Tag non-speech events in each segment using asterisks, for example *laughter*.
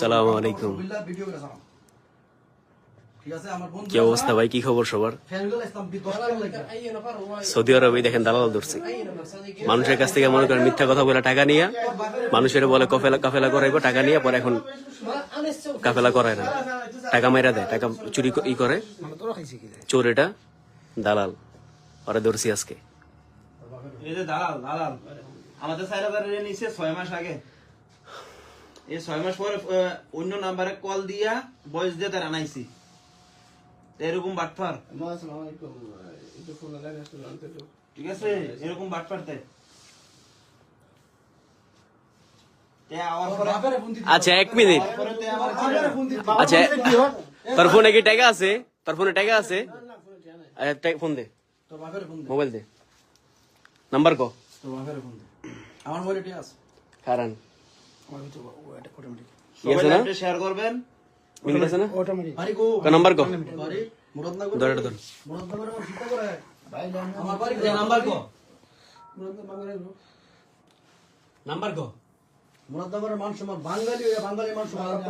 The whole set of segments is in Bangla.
সালামু আলাইকুম। ভিডিও করে সালাম ঠিক আছে? আমার বন্ধু কি অবস্থা ভাই? কি খবর সবার? ফ্যামিলি ইসলাম বি 10 টাকা লাগে সৌদি আরবে দেখেন দালাল ধরছে। মানুষের কাছ থেকে মনে করেন মিথ্যা কথা বলে টাকা নিয়ে মানুষের বলে কফেলা কাফেলা করাইবো টাকা নিয়ে পরে এখন কাফেলা করায় না। টাকা মেরা দেয় টাকা চুরি ই করে। চোর এটা দালাল। ওরা ধরছি আজকে। দালাল দালাল। আমাদের নিচে ছয় মাস আগে এই ছয় মাস পরে আহ, অন্য নাম্বারে কল দিয়া বয়স দিয়ে তার আনাইছি। তো এরকম বাটফার। ঠিক আছে? এরকম বাটফার তে তে আওয়ার পরে বাপেরে ফোন দিতে আচ্ছা এক মিনিট। পরে তে আবার বাপেরে ফোন দিতে আচ্ছা তোর ফোনে কি টাকা আছে? তোর ফোনে টাকা আছে? আচ্ছা, টা- ফোন দে। তোর বাপেরে ফোন দে। মোবাইল দে। নাম্বার ক? তোর বাপেরে ফোন দে। আমার মোবাইলে ঠিক আছে। কারণ সবাই আছে না? লাইভটা শেয়ার করবেন। নাম্বার ক। ধর ধর। নাম্বার কো। নাম্বার ক। মানুষ আমার বাঙালি হয়ে বাঙালি মানুষ আরব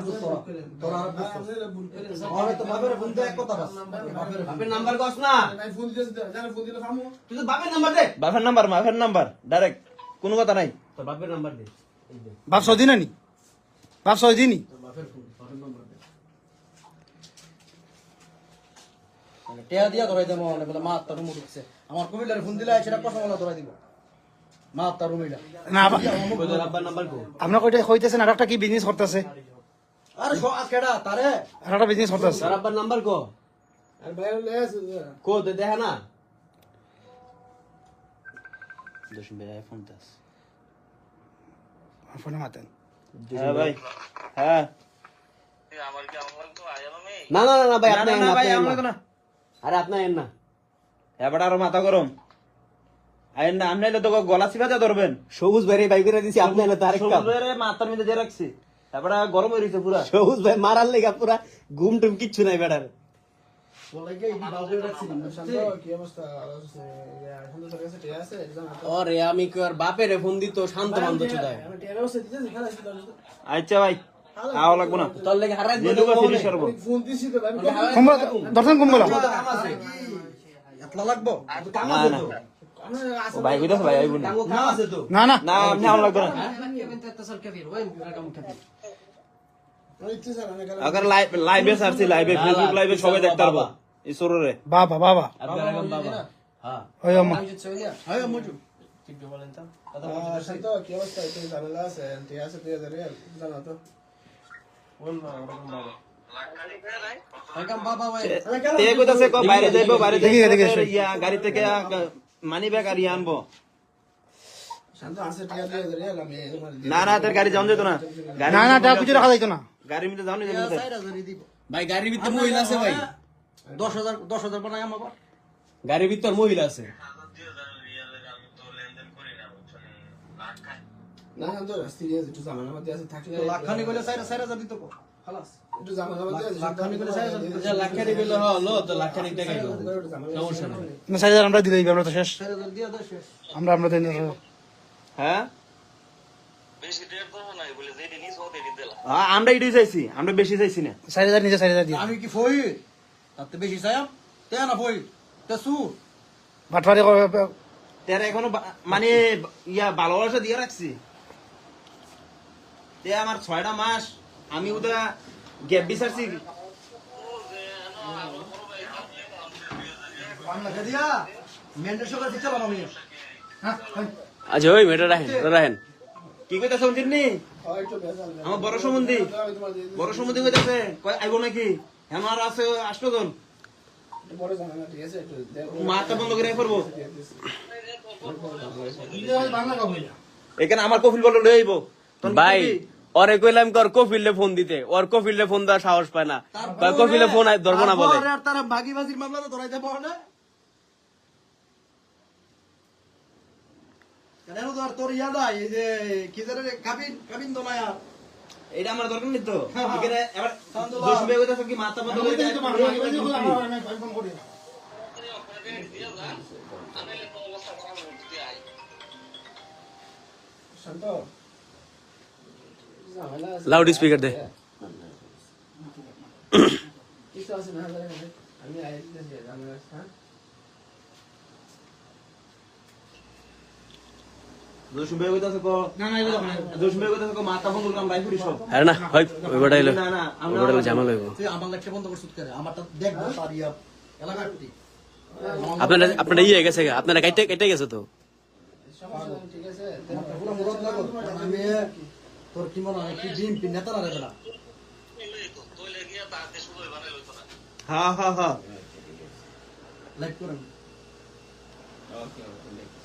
তোরা আরব তো বাপেরে ফোন দে কথা বাস। বাপের নাম্বার কস না তুই তো বাপের নাম্বার দে। বাপের নাম্বার বাপের নাম্বার ডাইরেক্ট কোনো কথা নাই। তোর বাপের নাম্বার দে। বাপ সৌদি বাপ নি? বাপের ফোন বাপের নাম্বার দে মানে টেয়া দিয়া ধরাই দেবো মানে বলে মা তার রুমে ঢুকছে আমার কবিলার ফোন দিলে সেটা কথা বলা ধরাই দিব। মা রুমিলা না আবার- তোর আব্বার নাম্বার কো আপনার কইতে কইতেছেন আর একটা কি বিজনেস করতেছে? আরে কেডা? তারে? আর একটা বিজনেস করতেছে। আব্বার নাম্বার কো কো দে দেখা না। দশম ভাই আইফোন দাস ফোনে মাতেন। হ্যাঁ ভাই। হ্যাঁ। না না না ভাই আপনি না, ভাই আমার না। আরে আপনি আইন না। এবার আরও মাথা গরম। আইন না আপনি তো গলা চিপাতে ধরবেন। সবুজ ভাই ভাই করে দিছি আপনি আইন তার সবুজ ভাইয়ের মাথার মধ্যে দিয়ে রাখছি। তারপরে গরম হয়ে গেছে পুরা। সবুজ ভাই মারার লেগা পুরা ঘুম টুম কিচ্ছু নাই বেটার বলে কি এই বাবু রাখছিলাম ওরে আমি কি আর বাপের ফোন দিত? শান্ত মান্ত চুদায়। আচ্ছা ভাই আও লাগবো না? তোর লেগে হারাই দিল যেটুকু ফিনিশ করব কুম্বলা দর্শন কুম্বলা। এতলা লাগবো? না না। ভাই কইতাছে ভাই আইবো না। না। না না। না আপনি আও লাগবো না। আগার লাইভ লাইভে সারছি লাইভে ফেসবুক লাইভে সবাই দেখতে পারব। এই সররে। বাবা বাবা। আপনার এখন বাবা। হ্যাঁ। ওই আমা হ্যাঁ মজু একদম বাবা ভাই। তে কইতাছে ক বাইরে যাইবো বাইরে দেখি, যাইবো। দেখি, ফের ইয়া গাড়ি থেকে মানি ব্যাগ আর ইয়া আনব। না না তোর গাড়ি যাওয়া যেত না। গাড়ি না না কিছু রাখা যাইতো না। গাড়ির মধ্যে যাওয়া না। ভাই গাড়ির ভিতর মহিলা আছে ভাই। দশ হাজার দশ হাজার বানাই আমার গাড়ির ভিতর মহিলা আছে। দিত কো খালাস। দিত হলো তো টাকা সমস্যা নাই। না আমরা আমরা তো শেষ। চার হাজার দিয়ে শেষ। আমরা আমরা দেন হ্যাঁ? আমরা এটাই চাইছি আমরা বেশি চাইছি না। চার হাজার নিজে চার হাজার দিয়ে। আমি কি ফই তাতে বেশি চাইম তে না ফই তে সু বাটবারি তার এখনও মানে ইয়া ভালোবাসা দিয়ে রাখছি তে আমার ছয়টা মাস আমি ওটা গ্যাপ বিচারছি বাংলা দিয়া। মেন্ডের সকাল থেকে চালাম আমি। আচ্ছা ওই মেয়েটা রাখেন রাখেন কি কইতা নি? আমার বড় সম্বন্ধী বড় সম্বন্ধী কইতাছে কয় আইবো নাকি? আমার আছে আষ্ট জন। মাথা বন্ধ করে করব এখানে আমার কফিল বলে লই আইবো। ভাই? ওরে কইলাম কর কফিলে ফোন দিতে। ওর কফিলে ফোন দেওয়ার সাহস পায় না। কফিলে ফোন ধরবো না বলে। আর তারা ভাগি বাজির মামলা তো ধরাইতে পারে না। কেন তোর ইয়াদ এই যে কি জানে কাবিন কাবিন আর এটা আমার দরকার নেই তো। হ্যাঁ, হ্যাঁ। এখানে এবার আলহামদুলিল্লাহ। দোষ বেয়ে কইতাছে কি মাথা বন্ধ করে লাউড স্পিকার দে। না না এগুলো না জসিম ভাই কইতাছে কো মাথা ফোন করলাম রাইফুরি সব আরে না হয় ওই বড় হইল না, না, আমরা- ওই বড় হইল ঝামেলা হইব তুই আমার লেকচার বন্ধ করছিস কেন আমারটা দেখব তার ইয়া এলাকার প্রতি আপনারা আপনারা ইয়ে গেছে আপনারা কেটে কেটে গেছে তো। তোর কি মনে হয় কি বিএনপি নেতা না রে বেটা হ্যাঁ হ্যাঁ হ্যাঁ লাইক করেন একদিনের সময়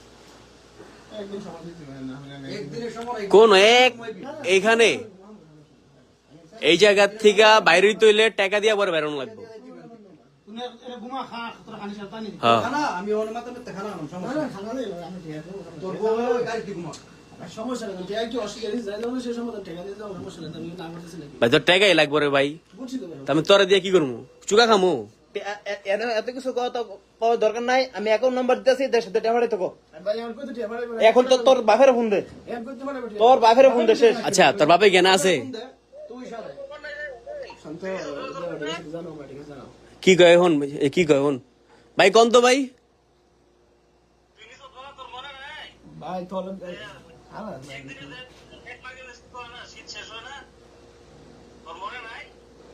কোন এক এইখানে এই জায়গার থেকে বাইরে তৈলে টাকা দিয়া পরে বেরোনো লাগবে। হ্যাঁ। ভাই তোর টাকাই লাগবে রে ভাই। আমি তোরা দিয়ে কি করব চুকা খামু? কিছু নাই আমি নাম্বার দিতেছি সাথে করে এখন তো ফোন দে ফোন দে শেষ আচ্ছা বাপে আছে কি কয় কি কয় ভাই কোন তো ভাই ভাই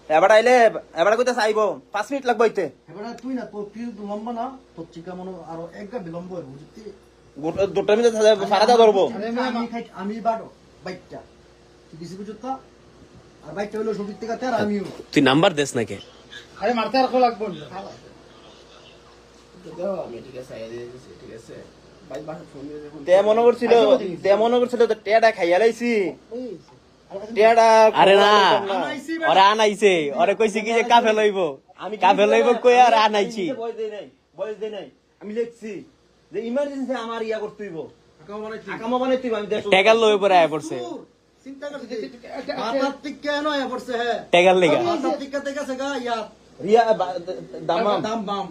এবার আইলে এবার কইতাছে আইবো পাঁচ মিনিট লাগবে হইতে এবার তুই না তোর তো লম্বা না তোর চিকা মনে আরও এক গা বিলম্ব হইব বুঝতি দুটা মিনিট সারাটা ধরবো আমি খাই আমি বাড়ো বাইকটা তুই কিছু বুঝত আর বাইকটা হইল সবির থেকে তের আমিও। তুই নাম্বার দেস নাকি? আরে মারতে আর কো লাগবো না। দাও আমি ঠিক আছে আইয়া ঠিক আছে। ভাই বাসা ফোন দিয়ে দেখুন তে মনে করছিল তে মনে করছিল তো টেয়াটা খাইয়া লাইছি। আরে না ওরে আনাইছে ওরে কইছে কি যে কাফে লইব কাফে লইব কই আর আনাইছি। বয়স দেই নাই বয়স দেই নাই। আমি লিখছি যে ইমার্জেন্সি আমার ইয়া করতে হইব। আকামা বানাইতে হইব। আমি দেশ টাকার লই পরে আয় পড়ছে। চিন্তা করছিস মাথার থেকে কেন আয়া পড়ছে হ্যাঁ টাকার লেগা। মাথার থেকে থেকে আছে গা ইয়া। রিয়া বা- দামাম দাম বাম।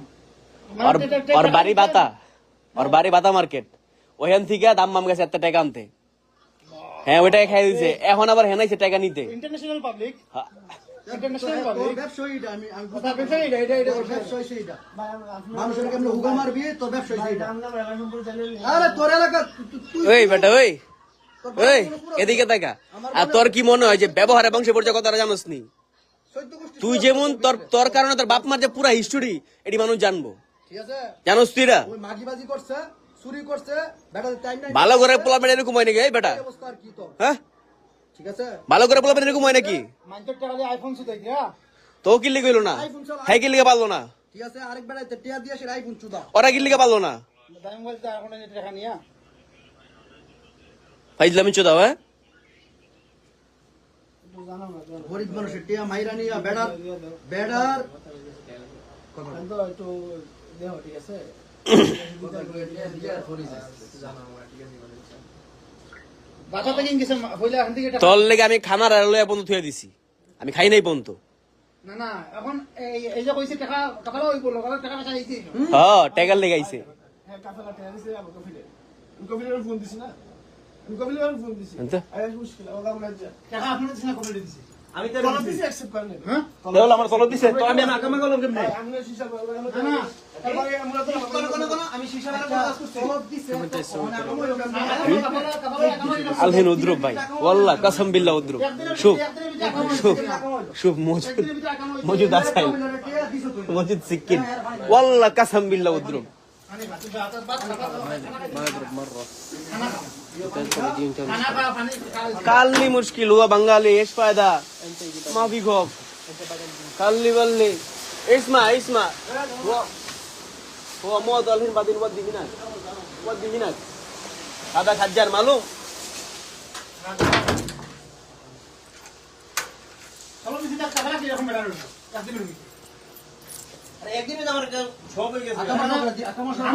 ওর ওর বাড়ি বাতা। ওর বাড়ি বাতা মার্কেট। ওখান থেকে দাম মাম গেছে এত টাকা আনতে। হ্যাঁ ওইটাই খাই দিছে। এখন আবার হেনাইছে টাকা নিতে। ইন্টারন্যাশনাল পাবলিক হ্যাঁ। তুই ওই বেটা ওই। ওই এদিকে দেখা আর তোর কি মনে হয় যে ব্যবহারে বংশে পরিচয় কথা জানোস নি? তুই যেমন তোর তোর কারণে তোর বাপ মার যে পুরা হিস্টোরি এটি মানুষ জানব। ঠিক আছে? জানোস তুই না মাগিবাজি করছে। চুরি করছে বেটা টাইম নাই। ভালো করে পোলাপেন এরকম হয় নাকি? এই বেটা। অবস্থা আর কি তোর? হ্যাঁ? ঠিক আছে? ভালো করে পোলাপেন এরকম হয় নাকি? মাইন্ডের টাকা দিয়ে আইফোন সুদাই দিয়া তো কি লিখে হইল না? হ্যাঁ কি লিখে পারল না? ঠিক আছে আরেক বেড়া টিয়া দিয়ে সে আইফোন চুদা। ওরা কি লিখে পারল না? দাম বলতে এখন এই টাকা নিয়া। ফাইজলামি হ্যাঁ? জানো না গরিব মানুষের টিয়া মাইরা নিয়া বেড়ার বেড়ার তো একটু দেহ ঠিক আছে? লেগে আমি খানার আড়ালে পর্যন্ত থুয়ে দিছি। আমি খাই নাই পর্যন্ত না না এখন এই এই যে কইছে টাকা টাকাও হইব লগালে টাকা পয়সা আইছে হ্যাঁ টাকার লেগে আইছে। হ্যাঁ ফোন দিছি না। আমি তো তলব দিছি অ্যাকসেপ্ট করে নেবে। হ্যাঁ? দেওয়াল আমার তলব দিছে। তো আমি আকামা করলাম কেমনে আমি শিশা বলব না না তারপরে আমরা তো আমি শিশা বানা কাজ করছি তলব দিছে। আমার ওই ওখানে কাপড় কাপড় কাপড় আলহিন উদ্রুপ ভাই। ওয়াল্লাহ কসম বিল্লাহ উদ্রুপ শুভ শুভ শুভ মজুদ। মজুদ আসাই টিয়া দিছো তুই মজুদ সিকিন ওয়াল্লাহ কসম বিল্লাহ উদ্রুপ কাল্লি মুশকিল হুয়া বাঙালি এস ফায়দা মাফি খব কাল্লি বললি ইসমা ইসমা هو موضع الحين بعدين ودي هناك ودي هناك هذا حجار معلوم خلاص بدي تاخذ خلاص يا اخو مرارو تاخذ مني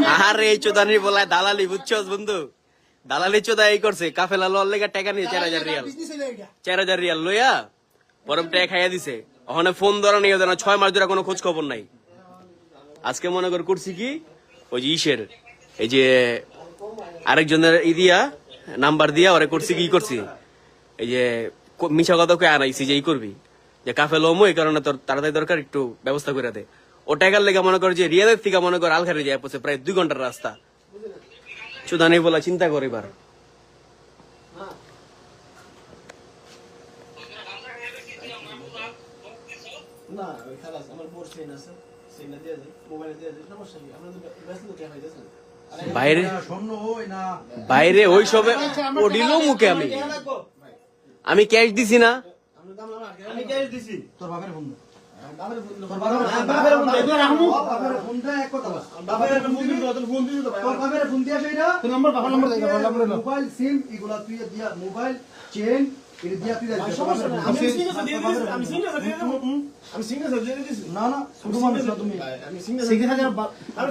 আরে এই চোদানি দালালি বন্ধু? দালালি করছে, কাফেলা রিয়াল। চার হাজার রিয়াল লইয়া খাইয়া দিছে। ওখানে ফোন ছয় মাস ধরে কোনো খোঁজ খবর নাই। আজকে মনে কর করছি কি? ওই যে ইসের, এই যে আরেকজনের ই দিয়া, নাম্বার দিয়া ওরে করছি কি করছি? এই যে ক- মিছা কথা কই আনাইছি যে এই করবি। যে কাফে লমো এই কারণে তোর তাড়াতাড়ি দরকার, একটু ব্যবস্থা করে দে। ও টাকার লেগে মনে কর যে রিয়াদের থেকে মনে কর আলখারে যায় পড়ছে প্রায় দুই ঘণ্টার রাস্তা। চুদা নেই বলা চিন্তা করে এবার। না ওই খালাস আমার বোর চেন আছে চেনটা দিয়ে দেয় মোবাইলে দিয়ে দেয় সমস্যা কি? আমরা তো ব্যস্ত তো টাকা পাইতেছেন বাইরে ওই বাইরে ওই সবে ও দিল মুখে আমি। আমি ক্যাশ দিছি না। আমি ক্যাশ দিছি। তোর বাপের ফোন হ্যাঁ, মোবাইল সিম এগুলা তুই দিয়া মোবাইল চেন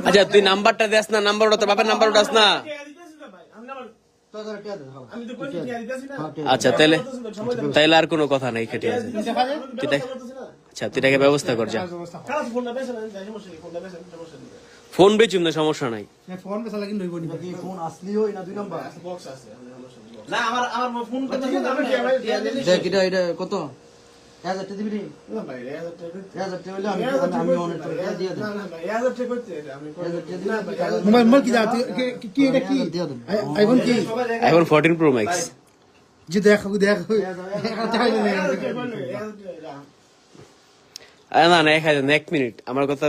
আচ্ছা তুই নাম্বারটা দেস না নাম্বার ওটা তোর বাপের নাম্বার ওটাস না হ্যাঁ। আচ্ছা তাহলে তাইলে আর কোনো কথা নাই তুই দেখ আচ্ছা তুই এটাকে ব্যবস্থা কর যা। ফোন বেচুম না সমস্যা নাই। ফোন লাগি নইব ফোন আসলিও না দুই নাম্বার বক্স আছে আমার আমার ফোন। দেখ এটা এটা কত আইফোন ফোরটিন প্রো ম্যাক্স যে দেখ দেখ এক হাজার- এক হাজার- এই হাজার টাকা করলে, এই হাজার টাকা, না না এক হাজার না, এক মিনিট। আমার কথা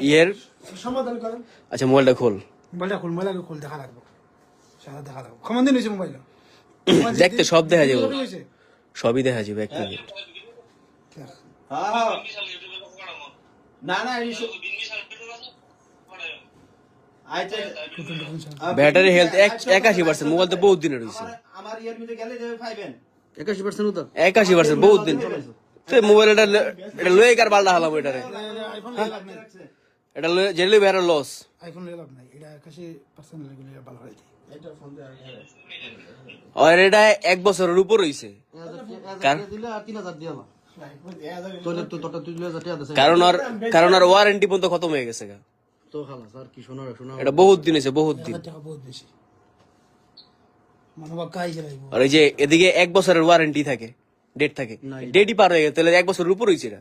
ইয়ের সমাধান করেন। আচ্ছা মোবাইলটা খোল। মোবাইলটা খোল মোবাইলটা খোল দেখা লাগবে। সারা দেখা লাগবে। কমান দিন হয়েছে মোবাইল *laughs* দেখতে সব দেখা যাবে। সবই দেখা যাবে এক মিনিট। হ্যাঁ হ্যাঁ না না এই সব- আচ্ছা ব্যাটারি হেলথ একাশি পার্সেন্ট মোবাইল তো বহুত দিনের রয়েছে আমার আমার গেলে যাবে পাইবেন একাশি পার্সেন্ট একাশি পার্সেন্ট বহুত দিন। মোবাইল এটা ল- এটা লয়ে কার বালটা হালাম এটারে এটা লয়ে জেলে লস আইফোন লাভ নাই। এটা লাগলে ভালো হয় এটা ফোন দেওয়া আর এটা এক বছরের উপর হইছে। কারণ আর কারণ আর ওয়ারেন্টি পর্যন্ত খতম হয়ে গেছে গা। তো খালাস আর কি শোনো রে, এটা বহুত দিন হয়েছে বহুত দিন। বহুত বেশি। মানবা কাজ লাগবে আর এই যে এদিকে এক বছরের ওয়ারেন্টি থাকে। ডেট থাকে। ডেটই পার হয়ে গেছে তাহলে এক বছরের উপর হয়েছে এটা।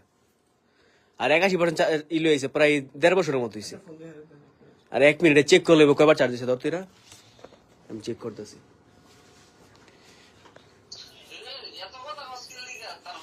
আর একাশি পার্সেন্ট ইলো হয়েছে প্রায় দেড় বছরের মতো হয়েছে আর এক মিনিটে চেক করলে কয়বার চার্জ দিয়েছে ধর তুই আমি চেক করতেছি।